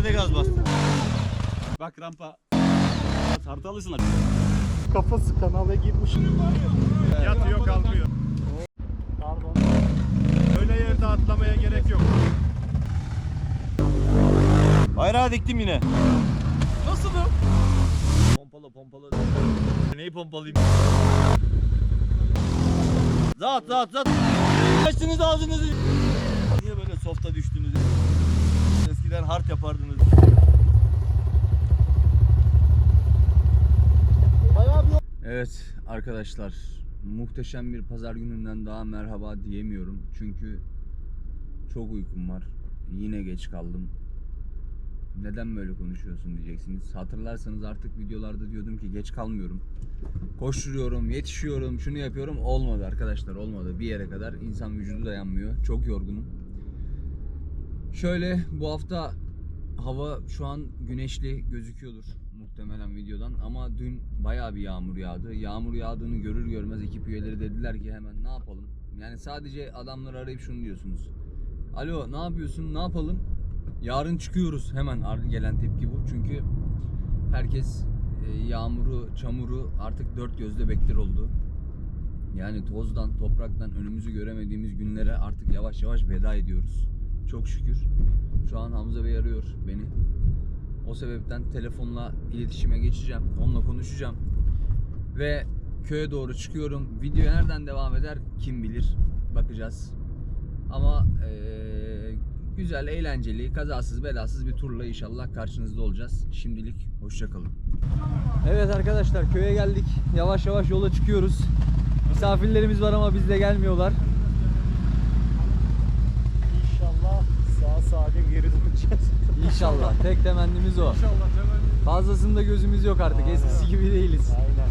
yerde gaz bastım. Bak rampa. Tartalısın Kafası kanala girmiş. Yatıyor kalkıyor. Pardon. Öyle yerde atlamaya gerek yok. Bayrağı diktim yine. Nasıl bu? Pompalı pompalı. Neyi pompalayayım? Zat zat zat. Açtınız ağzınızı. Niye böyle softa düştünüz? Eskiden hard yapardınız. Evet arkadaşlar muhteşem bir pazar gününden daha merhaba diyemiyorum. Çünkü çok uykum var. Yine geç kaldım. Neden böyle konuşuyorsun diyeceksiniz. Hatırlarsanız artık videolarda diyordum ki geç kalmıyorum. Koşturuyorum, yetişiyorum, şunu yapıyorum. Olmadı arkadaşlar olmadı. Bir yere kadar insan vücudu dayanmıyor. Çok yorgunum. Şöyle bu hafta hava şu an güneşli gözüküyordur muhtemelen videodan ama dün bayağı bir yağmur yağdı. Yağmur yağdığını görür görmez ekip üyeleri dediler ki hemen ne yapalım? Yani sadece adamları arayıp şunu diyorsunuz. Alo ne yapıyorsun? Ne yapalım? Yarın çıkıyoruz. Hemen gelen tepki bu. Çünkü herkes e, yağmuru, çamuru artık dört gözle bekler oldu. Yani tozdan, topraktan önümüzü göremediğimiz günlere artık yavaş yavaş veda ediyoruz. Çok şükür. Şu an Hamza Bey arıyor beni. O sebepten telefonla iletişime geçeceğim. Onunla konuşacağım. Ve köye doğru çıkıyorum. Video nereden devam eder kim bilir. Bakacağız. Ama eee, güzel, eğlenceli, kazasız belasız bir turla inşallah karşınızda olacağız. Şimdilik hoşçakalın. Evet arkadaşlar köye geldik. Yavaş yavaş yola çıkıyoruz. Misafirlerimiz var ama bizle gelmiyorlar. İnşallah salim geri döneceğiz. İnşallah. Tek temennimiz o. İnşallah temenni. Fazlasında gözümüz yok artık. Aynen. Eskisi gibi değiliz. Aynen.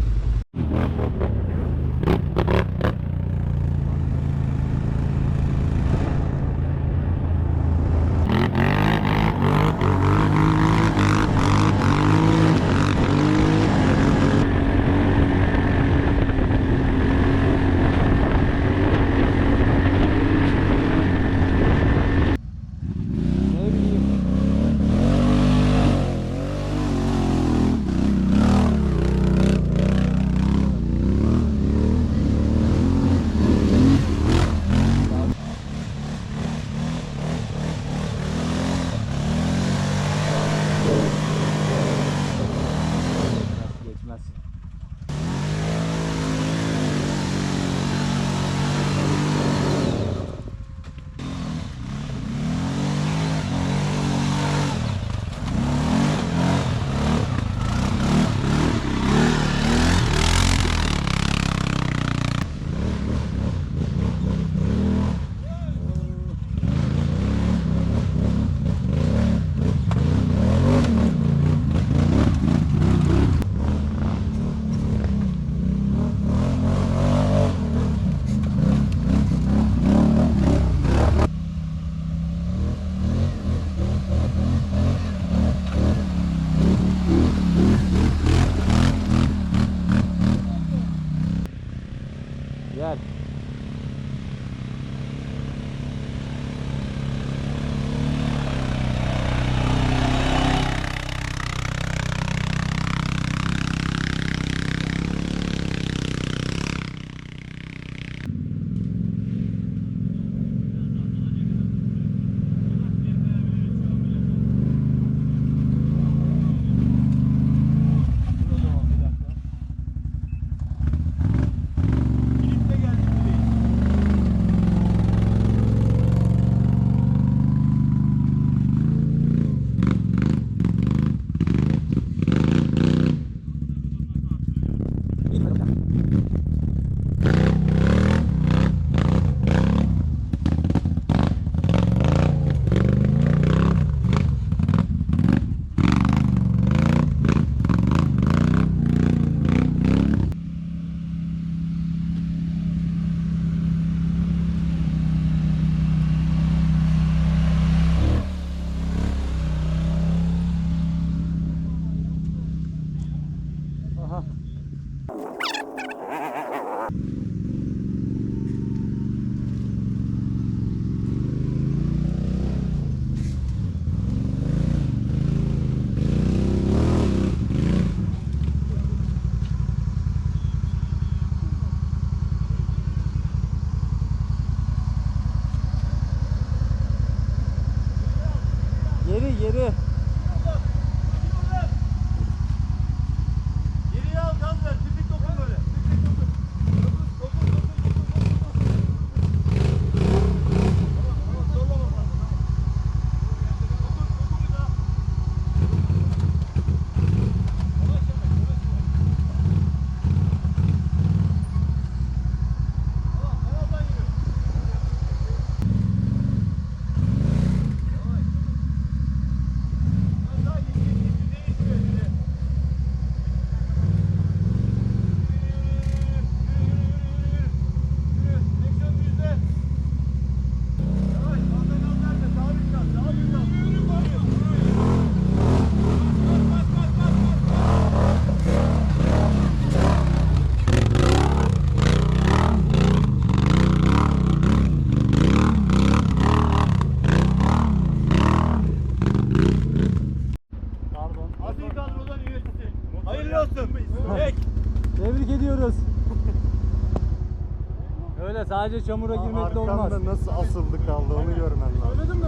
Tebrik ediyoruz. Öyle sadece çamura girmekle olmaz. Arkamda nasıl asıldı kaldı onu görmen lazım. Söyledin mi?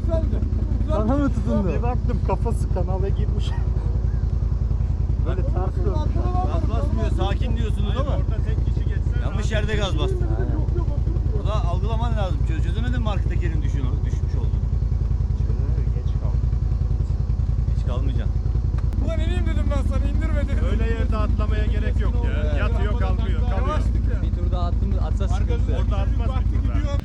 Güzeldi. Sana mı tutundu? Bir baktım kafası kanala girmiş. Böyle ters. Gaz basmıyor, sakin diyorsunuz ama Orada tek kişi geçse. yanlış yerde gaz bastın. Burada algılaman lazım. Çöz çözemedin mi arka tekerin düşmüş olduğunu? Geç kaldı. Hiç kalmayacaksın. Ulan ineyim dedim ben sana indirmedin. Öyle yerde atlamaya gerek yok ya. Yatıyor kalkıyor. Kalıyor. Bir tur daha attım, atsa sıkıntı. Orada atmaz bir tur daha.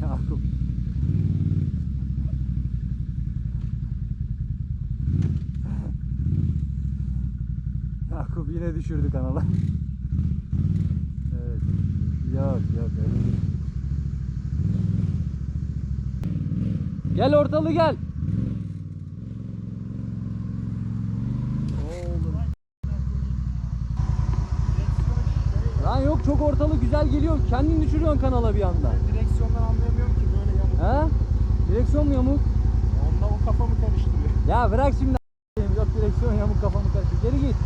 Yakup. Yakup yine düşürdü kanala. evet. Yok yok öyle değil. Gel ortalı gel. Lan yok çok ortalı güzel geliyor. Kendin düşürüyorsun kanala bir anda. Direksiyondan anlayamıyorum ki böyle yamuk. He? Direksiyon mu yamuk? Onunla o kafamı karıştırıyor. Ya bırak şimdi. Yok direksiyon yamuk kafamı karıştır. Geri git.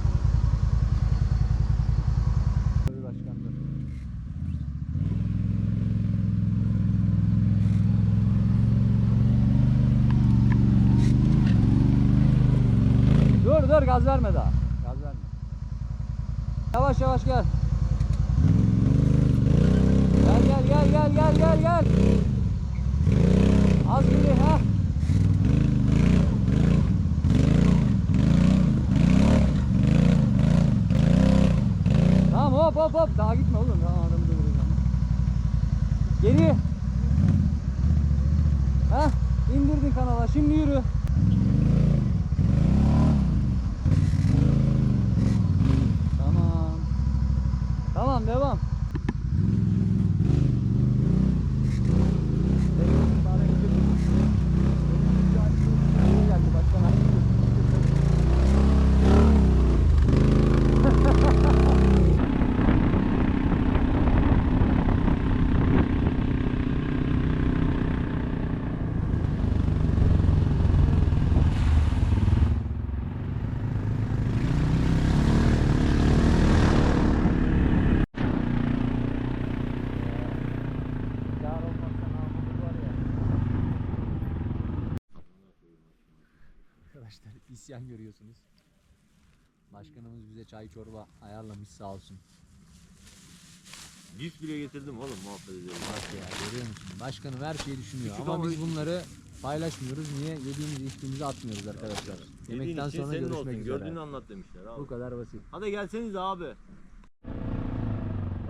Dur gaz verme daha. Gaz verme. Yavaş yavaş gel. Gel gel gel gel gel gel gel. Az geri ha. Tamam hop hop hop. Daha gitme oğlum. Tamam adamı dövürüz Geri. Heh. indirdin kanala. Şimdi yürü. Tamam. Tamam devam. Geldi başkan. Yar olmazsa namımız var ya. İsyan görüyorsunuz. Başkanımız bize çay çorba ayarlamış sağ olsun. Cips bile getirdim oğlum muhabbet ediyorum. Bak ya görüyor musun? Başkanım her şeyi düşünüyor Küçük ama ama biz hiç- bunları paylaşmıyoruz. Niye? Yediğimizi içtiğimizi atmıyoruz arkadaşlar. Yemekten sonra senin görüşmek olsun. üzere. Gördüğünü anlat demişler abi. Bu kadar basit. Hadi gelseniz abi.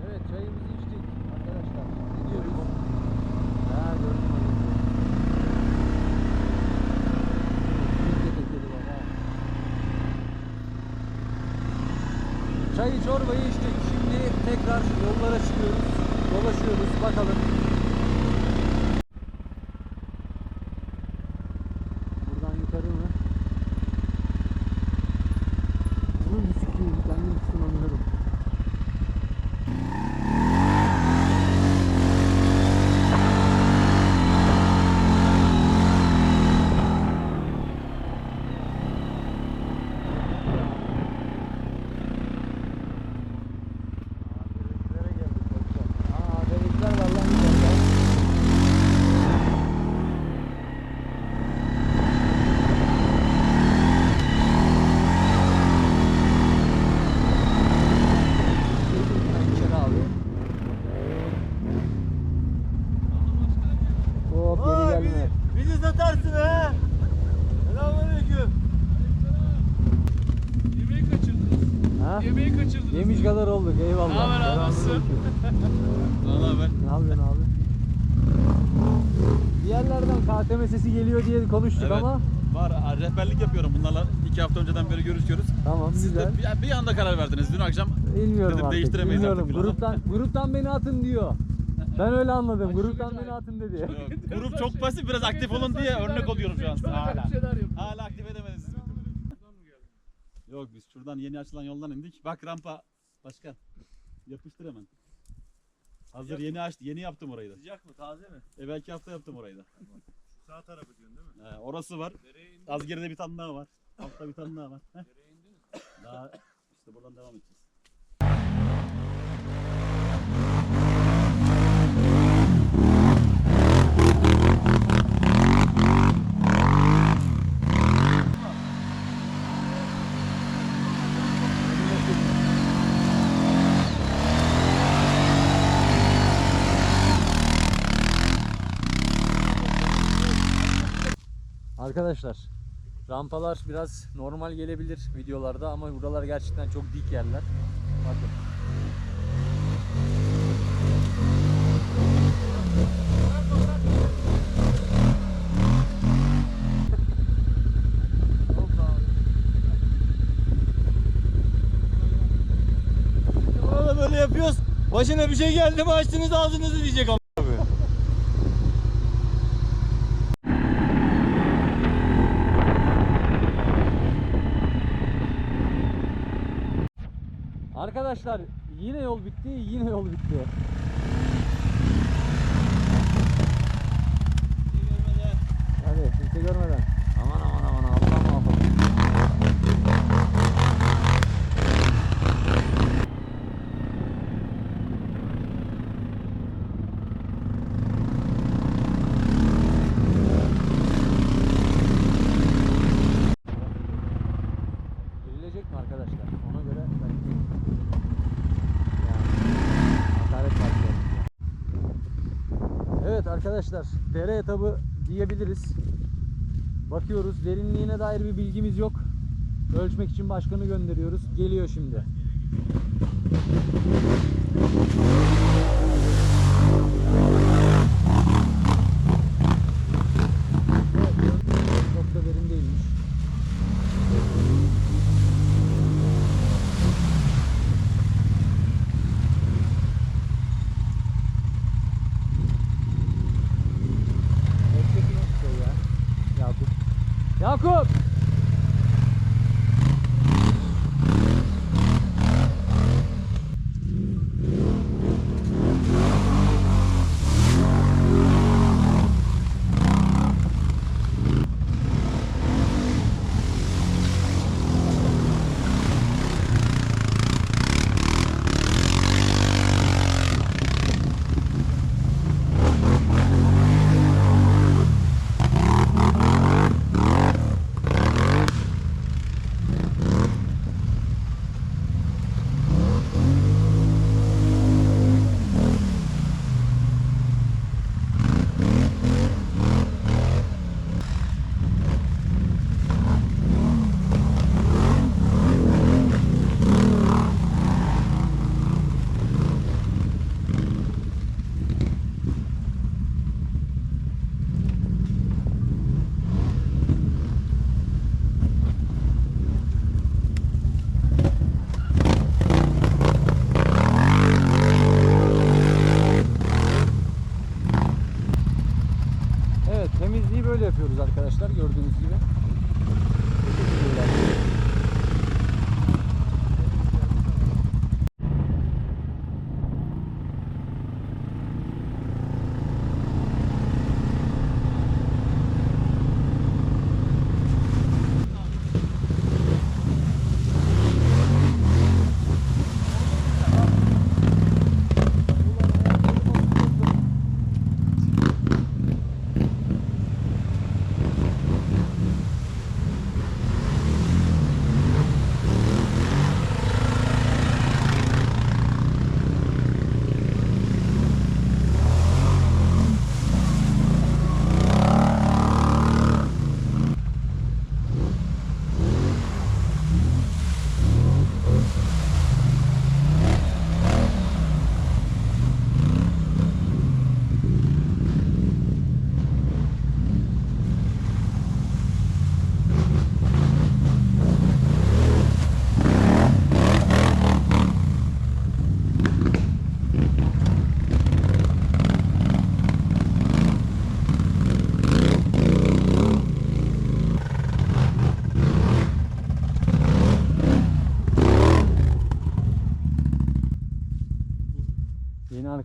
Evet çayımızı içtik arkadaşlar. Ne diyoruz? Ha gördüm. Çayı çorbayı içtik. Şimdi tekrar yollara çıkıyoruz. Dolaşıyoruz bakalım. Yemiş kadar olduk eyvallah. Ne haber abi, nasılsın? Valla ben. Ne yapıyorsun abi? Bir yerlerden KTM sesi geliyor diye konuştuk Evet. ama Var, rehberlik yapıyorum bunlarla. iki hafta önceden beri görüşüyoruz. tamam Siz güzel. de bir, bir anda karar verdiniz. Dün akşam Bilmiyorum Dedim artık. değiştiremeyiz Bilmiyorum. artık planı. Gruptan gruptan beni atın diyor. Ben öyle anladım. Gruptan beni atın dedi. grup çok pasif biraz aktif olun diye örnek oluyorum şu an size hala. Hala aktif edemediniz. Yok biz şuradan yeni açılan yoldan indik. Bak rampa başkan. Yapıştır hemen. Hazır yeni açtı. Yeni yaptım orayı da. Sıcak mı taze mi? Evvelki hafta yaptım orayı da. Sağ tarafı diyorsun değil mi? He, orası var. Az geride bir tane daha var. Altta bir tane daha var. Heh. Daha işte buradan devam edeceğiz. Arkadaşlar rampalar biraz normal gelebilir videolarda ama buralar gerçekten çok dik yerler. Bakın. Böyle yapıyoruz. Başına bir şey geldi mi açtınız ağzınızı diyecek ama. Arkadaşlar yine yol bitti, yine yol bitti. Hadi kimse görmeden. Aman aman aman Allah muhafaza. Girilecek mi arkadaşlar? Ona göre belki yani hakaret var. Evet arkadaşlar dere etabı diyebiliriz. Bakıyoruz derinliğine dair bir bilgimiz yok. Ölçmek için başkanı gönderiyoruz. Geliyor şimdi. Yakup!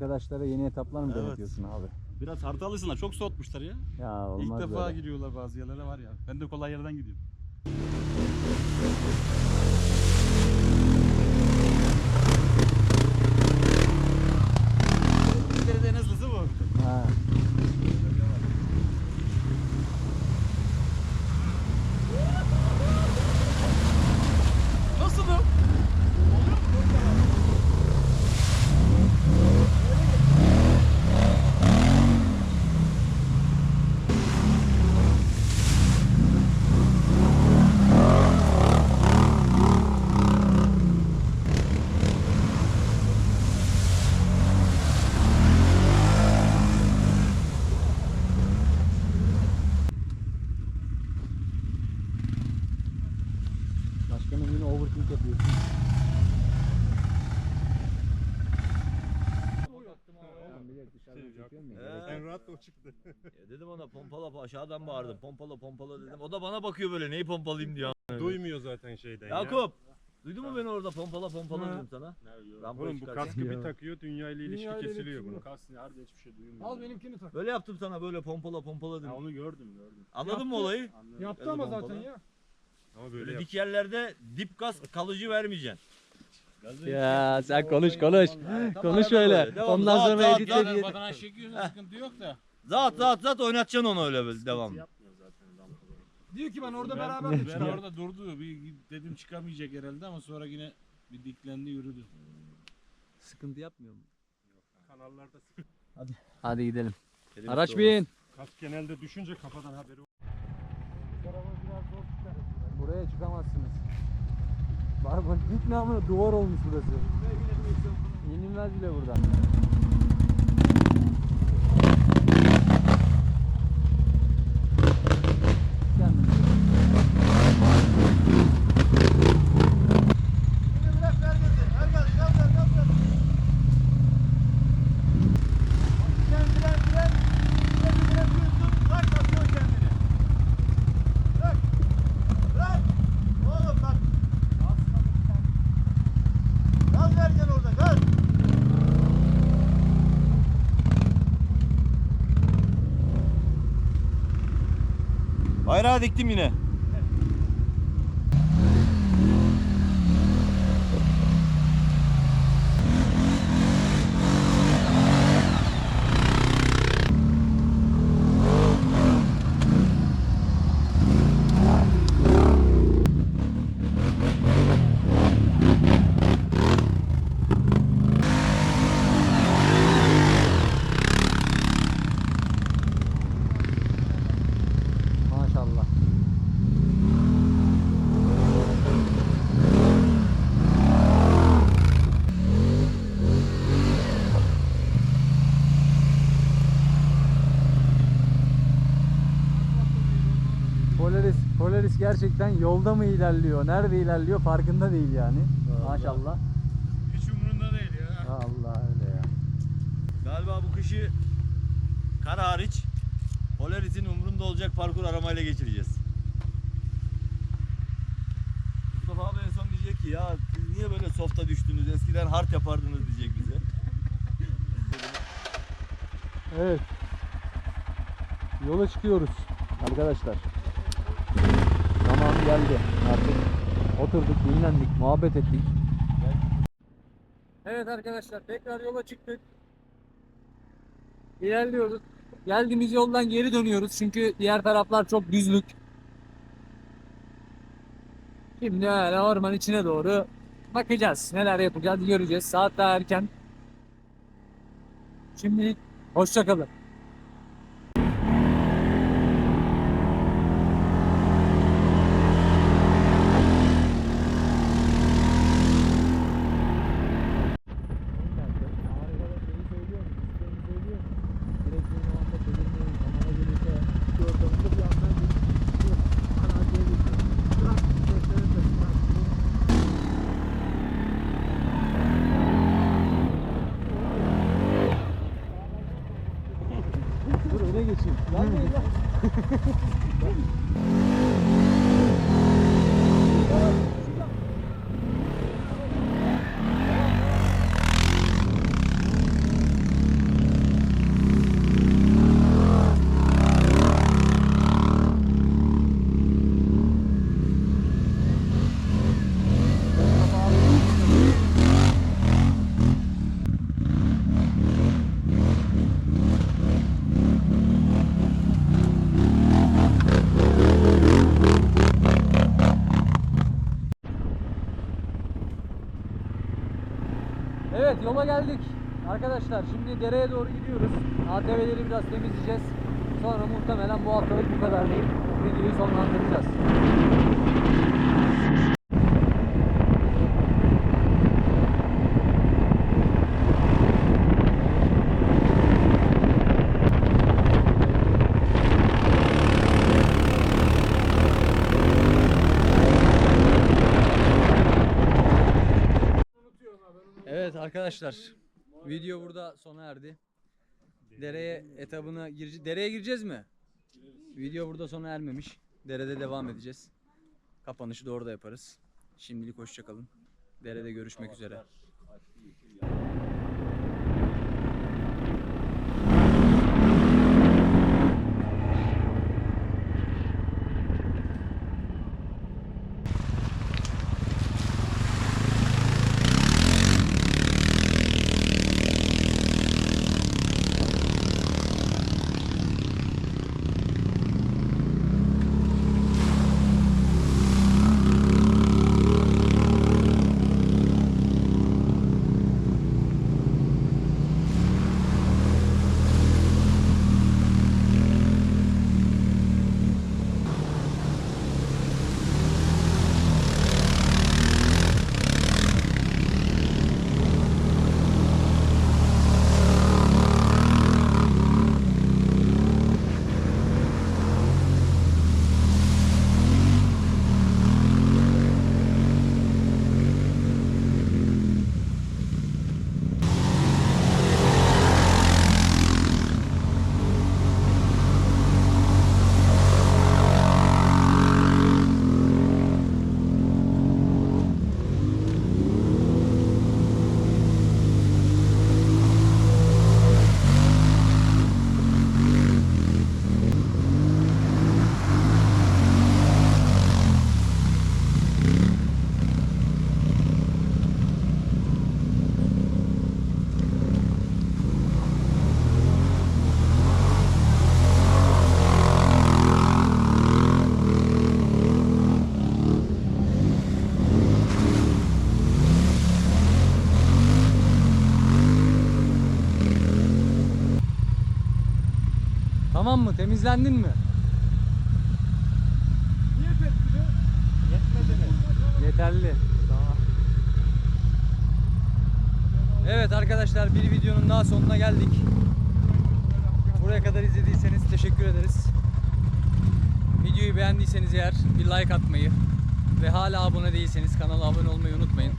Arkadaşlara yeni etaplar mı Evet. denetiyorsun abi? Biraz hartalısınlar. Çok soğutmuşlar ya. Ya olmaz İlk defa böyle. giriyorlar bazı yerlere var ya. Ben de kolay yerden gidiyorum. İngiltere'de en hızlısı bu. Ha. Nasıl bu? Başkanım yine overthink yapıyorsun. Ben bilerek dışarıdan çekiyorum ya. En rahat o çıktı. Ya dedim ona pompala aşağıdan bağırdım. Pompala pompala dedim. O da bana bakıyor böyle neyi pompalayayım diyor. Duymuyor zaten şeyden ya. Yakup. Duydun mu beni orada pompala pompala dedim sana. Rampaya Oğlum bu çıkarken. kaskı bir takıyor dünya ile ilişki kesiliyor bunun. Al benimkini tak. Böyle yaptım sana böyle pompala pompala dedim. onu gördüm gördüm. Anladın mı olayı? Yaptı Öyle ama zaten ya. Ama böyle Böyle yap. dik yerlerde dip gaz kalıcı vermeyeceksin. Ya sen konuş konuş. Konuş öyle. Ondan sonra editle diye. Badana çekiyorsun sıkıntı yok da. Zat zat zat oynatacaksın onu öyle böyle devam. Diyor ki ben orada beraber Ben, de ben çıkıyorum. orada durdu. Bir dedim çıkamayacak herhalde ama sonra yine bir diklendi yürüdü. Sıkıntı yapmıyor mu? Kanallarda Hadi gidelim. Araç bin. kask genelde düşünce kafadan haberi Buraya çıkamazsınız. Bak bak gitme ama duvar olmuş burası. İnilmez bile buradan. Kendini. Bırak ver gazı. Ver gaz. Gaz ver gaz ver. Fren fren fren. Freni bırakıyorsun. Bırak atıyor kendini. Bırak. Bırak. Oğlum bak. Gaz vereceksin orada gaz. Bayrağı diktim yine. Gerçekten yolda mı ilerliyor, nerede ilerliyor farkında değil yani. Maşallah. Hiç umurunda değil ya. Allah öyle ya. Galiba bu kışı kar hariç Polaris'in umrunda olacak parkur aramayla geçireceğiz. Mustafa abi en son diyecek ki ya siz niye böyle softa düştünüz eskiden hard yapardınız diyecek bize. Evet. Yola çıkıyoruz arkadaşlar. Geldi artık. Oturduk, dinlendik, muhabbet ettik. Evet arkadaşlar tekrar yola çıktık. İlerliyoruz. Geldiğimiz yoldan geri dönüyoruz çünkü diğer taraflar çok düzlük. Şimdi öyle orman içine doğru bakacağız. Neler yapacağız göreceğiz. Saat daha erken. Şimdilik hoşçakalın. Dur öne geçeyim. Yanmayın lan. Evet yola geldik. Arkadaşlar şimdi dereye doğru gidiyoruz. ATV'leri biraz temizleyeceğiz. Sonra muhtemelen bu haftalık bu kadar değil. Videoyu sonlandıracağız. Evet arkadaşlar video burada sona erdi. Dereye etabına gireceğiz. Dereye gireceğiz mi? Video burada sona ermemiş. Derede devam edeceğiz. Kapanışı da orada yaparız. Şimdilik hoşçakalın. Derede görüşmek üzere. Tamam mı? Temizlendin mi? Niye tepkili? Yetmedi mi? Yeterli. Tamam. Evet arkadaşlar bir videonun daha sonuna geldik. Buraya kadar izlediyseniz teşekkür ederiz. Videoyu beğendiyseniz eğer bir like atmayı ve hala abone değilseniz kanala abone olmayı unutmayın.